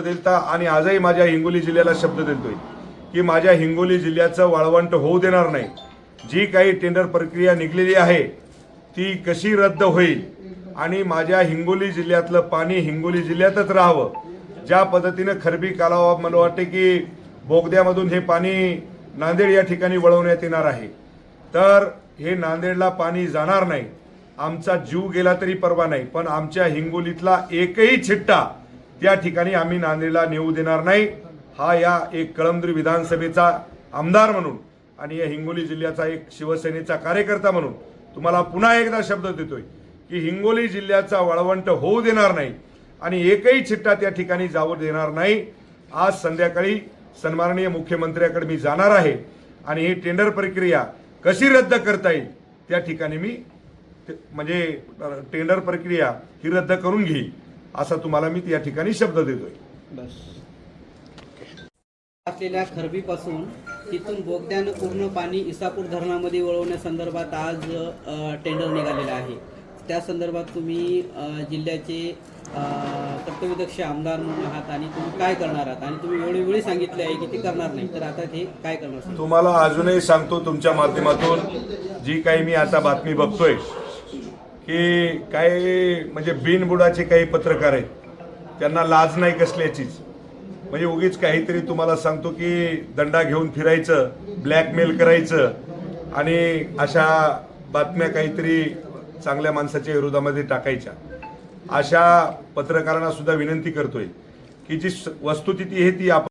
दिलता आणि आजही माझ्या हिंगोली जिल्ह्याला शब्द देतोय की माझ्या हिंगोली जिल्ह्याचं वाळवंट होऊ देणार नाही. जी काही टेंडर प्रक्रिया निघलेली आहे ती कशी रद्द होईल आणि माझ्या हिंगोली जिल्ह्यातलं पाणी हिंगोली जिल्ह्यातच राहावं ज्या पद्धतीनं खरबी कालावा मला वाटते की बोगद्यामधून हे पाणी नांदेड या ठिकाणी वळवण्यात येणार आहे. तर हे नांदेडला पाणी जाणार नाही. आमचा जीव गेला तरी परवा नाही पण आमच्या हिंगोलीतला एकही छिट्टा त्या ठिकाणी आम्ही नांदेडला नेऊ देणार नाही. हा या एक कळमनुरी विधानसभेचा आमदार म्हणून आणि या हिंगोली जिल्ह्याचा एक शिवसेनेचा कार्यकर्ता म्हणून तुम्हाला पुन्हा एकदा शब्द देतोय की हिंगोली जिल्ह्याचा वळवंट होऊ देणार नाही आणि एकही छिट्टा त्या ठिकाणी जाऊ देणार नाही. आज संध्याकाळी सन्माननीय मुख्यमंत्र्याकडे मी जाणार आहे आणि ही टेंडर प्रक्रिया कशी रद्द करता येईल त्या ठिकाणी मी ते- म्हणजे टेंडर प्रक्रिया ही रद्द करून घेईल. असा तुम्हाला मी त्या ठिकाणी शब्द देतोय. बस. असलेल्या खरबीपासून तिथून बोगद्यानं पूर्ण पाणी इसापूर धरणामध्ये वळवण्यासंदर्भात आज टेंडर निघालेलं आहे. त्या संदर्भात तुम्ही जिल्ह्याचे कर्तव्यदक्ष आमदार म्हणून आहात आणि तुम्ही काय करणार आहात? आणि तुम्ही एवढी वेळी सांगितले आहे की ते करणार नाही. तर आता ते काय करणार? तुम्हाला अजूनही सांगतो तुमच्या माध्यमातून जी काही मी आता बातमी बघतोय की काही म्हणजे बिनबुडाचे काही पत्रकार आहेत. त्यांना लाज नाही कसल्याचीच म्हणजे उगीच काहीतरी तुम्हाला सांगतो की दंडा घेऊन फिरायचं ब्लॅकमेल करायचं आणि अशा बातम्या काहीतरी चांगल्या माणसाच्या विरोधामध्ये टाकायच्या. अशा पत्रकारांना सुद्धा विनंती करतोय की जी वस्तुस्थिती आहे ती आपण